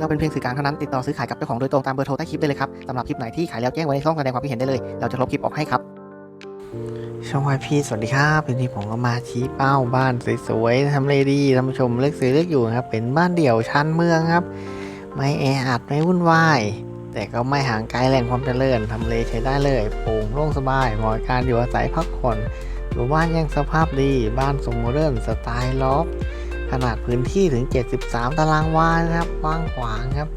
เราเป็นเพียงสื่อกลางเท่านั้นติดต่อซื้อขายกับเจ้าของโดยตรงตามเบอร์โทรใต้คลิปได้เลยครับสำหรับคลิปไหนที่ขายแล้วแจ้งไว้ในช่องแสดงความคิดเห็นได้เลย เราจะลบคลิปออกให้ครับ ช่องวายพีสวัสดีครับวันนี้ผมก็มาชี้เป้าบ้านสวยๆทำเลดีท่านผู้ชมเลือกซื้อเลือกอยู่นะครับเป็นบ้านเดี่ยวชั้นเมืองครับ ไม่แออัดไม่วุ่นวายแต่ก็ไม่ห่างไกลแหล่งความเจริญทำเลใช้ได้เลยโปร่งโล่งสบายเหมาะกับการอยู่อาศัยพักผ่อนอยู่บ้านยังสภาพดีบ้านทรงโมเดิร์นสไตล์ล็อ ขนาดพื้นที่ถึง 73 ตารางวานะครับกว้างขวางครับ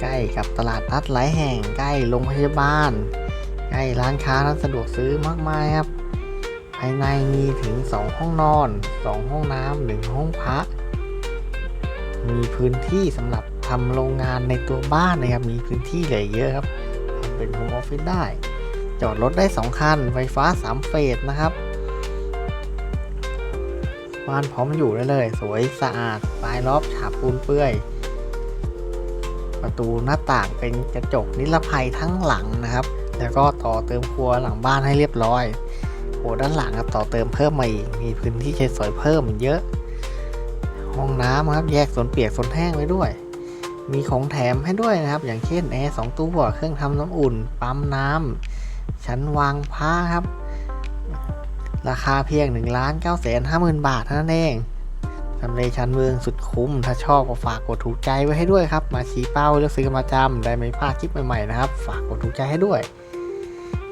ใกล้กับตลาดนัดหลายแห่งใกล้โรงพยาบาล ใกล้ร้านค้าร้านสะดวกซื้อมากมายครับ ภายในมีถึง 2 ห้องนอน 2 ห้องน้ำหนึ่งห้องพักมีพื้นที่สำหรับทำโรงงานในตัวบ้านนะครับ มีพื้นที่เหลือเยอะครับทำเป็นโฮมออฟฟิศได้ จอดรถได้ 2 คัน ไฟฟ้า 3 เฟสนะครับ บ้านพร้อมอยู่ได้เลย สวยสะอาดปลายรอบฉาบปูนเปื้อย ประตูหน้าต่างเป็นกระจกนิรภัยทั้งหลังนะครับ แล้วก็ต่อเติมครัวหลังบ้านให้เรียบร้อยโอ้ด้านหลังครับต่อเติมเพิ่มมาอีกมีพื้นที่ใช้สอยเพิ่มเยอะ ห้องน้ำครับแยกโซนเปียกโซนแห้งไว้ด้วย มีของแถมให้ด้วยนะครับ อย่างเช่นแอร์สองตัวเครื่องทำน้ำอุ่น ปั๊มน้ำชั้นวางผ้าครับ ราคาเพียง1นึ่งล้านเก้าแสนห้าหมื่นบาทเท่านั้นเองทำเลชั้นเมืองสุดคุ้ม ถ้าชอบก็ฝากกดถูกใจไว้ให้ด้วยครับ มาชี้เป้าเลือกซื้อกันประจำได้ไม่พลาดคลิปใหม่ๆนะครับ ฝากกดถูกใจให้ด้วย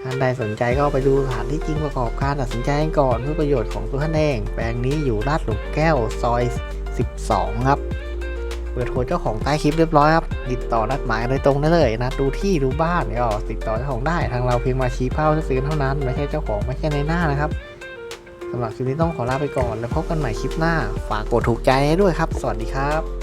ท่านใดสนใจก็ไปดูสถานที่จริงประกอบการตัดสินใจก่อนเพื่อประโยชน์ของตัวท่านเอง แปลงนี้อยู่ลาดหลุมแก้วซอย 12 ครับ เปิดโทรเจ้าของใต้คลิปเรียบร้อยครับ ติดต่อนัดหมายโดยตรงได้เลยนะดูที่ดูบ้านก็ติดต่อเจ้าของได้ทางเราเพียงมาชี้เป้าซื้อเท่านั้น ไม่ใช่เจ้าของไม่ใช่ในหน้านะครับ สำหรับคลิปนี้ต้องขอลาไปก่อน แล้วพบกันใหม่คลิปหน้า ฝากกดถูกใจให้ด้วยครับ สวัสดีครับ